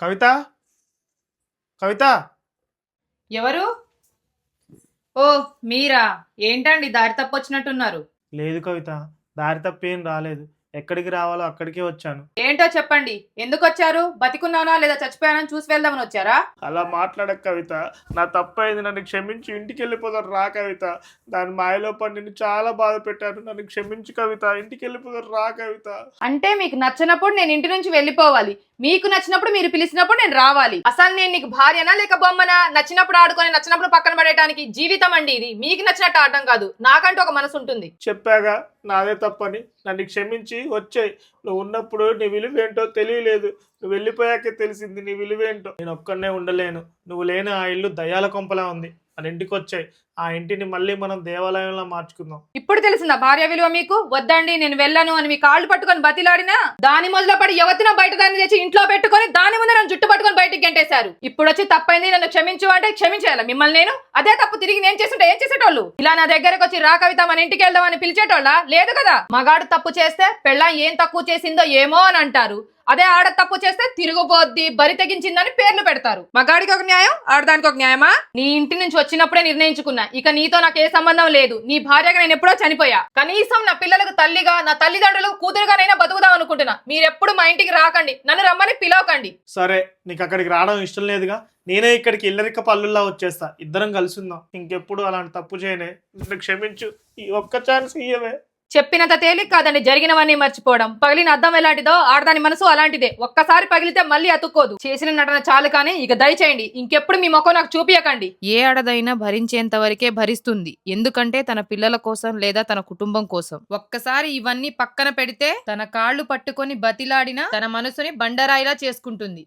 కవిత? కవిత? ఎవరు? ఓ మీరా? ఏంటండి దారి తప్పొచ్చినట్టున్నారు? లేదు కవిత దారి తప్పేం రాలేదు. ఎక్కడికి రావాలో అక్కడికే వచ్చాను. ఏంటో చెప్పండి. ఎందుకు వచ్చారు బతికున్నానా లేదా చచ్చిపోయానని చూసి వెళ్దామని వచ్చారా? అలా మాట్లాడక కవిత. నా తప్పైంది. నన్ను క్షమించి ఇంటికి వెళ్ళిపోతారు రా కవిత. దాని మాయలో పడి నిన్ను చాలా బాధ పెట్టాను. నన్ను క్షమించు కవిత. ఇంటికి వెళ్ళిపోతారు రా కవిత. అంటే మీకు నచ్చినప్పుడు నేను ఇంటి నుంచి వెళ్ళిపోవాలి. మీకు నచ్చినప్పుడు మీరు పిలిచినప్పుడు నేను రావాలి. అసలు నేను నీకు భార్యనా లేక బొమ్మనా? నచ్చినప్పుడు ఆడుకొని నచ్చినప్పుడు పక్కన పడేయడానికి జీవితం అండి ఇది. మీకు నచ్చినట్టు ఆడటం కాదు. నాకంటూ ఒక మనసు ఉంటుంది. చెప్పాగా. నాదే తప్పని. నన్ను క్షమించి వచ్చాయి. నువ్వు ఉన్నప్పుడు నీ విలువేంటో తెలియలేదు. నువ్వు వెళ్ళిపోయాకే తెలిసింది నీ విలువేంటో నేను ఒక్కనే ఉండలేను. నువ్వు లేని ఆ ఇల్లు దయాల కొంపలా ఉంది. మన ఇంటికి వచ్చాయి. ఆ ఇంటిని మళ్ళీ మనం దేవాలయంలో మార్చుకుందాం. ఇప్పుడు తెలిసిందా భార్య విలువ మీకు? వద్దండి నేను వెళ్ళను అని మీ కాళ్ళు పట్టుకొని బతిలాడినా? దాని మొదలు పడి యువతిన బయట దాన్ని తెచ్చి ఇంట్లో పెట్టుకొని దాని ముందు నన్ను జుట్టు పట్టుకొని బయటికి గంటేశారు. ఇప్పుడు వచ్చి తప్పైంది నన్ను క్షమించు అంటే క్షమించేయాలి. మిమ్మల్ని నేను అదే తప్పు తిరిగి నేను చేస్తుంటే ఏం చేసేటోళ్ళు? ఇలా నా దగ్గరకు వచ్చి రా కవిత మన ఇంటికి వెళ్దామని పిలిచేటోళ్ళ? లేదు కదా? మగాడు తప్పు చేస్తే పెళ్ళాం ఏం తక్కువ చేసిందో ఏమో అని అంటారు. అదే ఆడ తప్పు చేస్తే తిరుగుబోద్ది బరి తెగించిందని పేర్లు పెడతారు. మగాడికి ఒక న్యాయం ఆడదానికి ఒక న్యాయమా? నీ ఇంటి నుంచి వచ్చినప్పుడే నిర్ణయించుకున్నా. ఇక నీతో నాకు ఏ సంబంధం లేదు. నీ భార్యగా నేను ఎప్పుడో చనిపోయా. కనీసం నా పిల్లలకు తల్లిగా నా తల్లిదండ్రులకు కూతురుగానైనా బతుకుదా అనుకుంటున్నా. మీరెప్పుడు మా ఇంటికి రాకండి. నన్ను రమ్మని పిలవకండి. సరే నీకు అక్కడికి రావడం ఇష్టం లేదుగా. నేనే ఇక్కడికి ఇల్లరిక పల్లుల్లా వచ్చేస్తా. ఇద్దరం కలిసిందాం ఇంకెప్పుడు అలాంటి తప్పు చేయనే. నన్ను క్షమించు. ఈ ఒక్క ఛాన్స్ ఇయ్యవే. చెప్పినంత తేలిక కాదండి జరిగినవన్నీ మర్చిపోవడం. పగిలిన అర్థం ఎలాంటిదో ఆడదాని మనసు అలాంటిదే. ఒక్కసారి పగిలితే మళ్ళీ అతుక్కోదు. చేసిన నటన చాలు కానీ ఇక దయచేయండి ఇంకెప్పుడు మీ ముఖం నాకు చూపియకండి. ఏ ఆడదైనా భరించేంత వరకే భరిస్తుంది. ఎందుకంటే తన పిల్లల కోసం లేదా తన కుటుంబం కోసం. ఒక్కసారి ఇవన్నీ పక్కన పెడితే తన కాళ్ళు పట్టుకొని బతిలాడిన తన మనసుని బండరాయిలా చేసుకుంటుంది.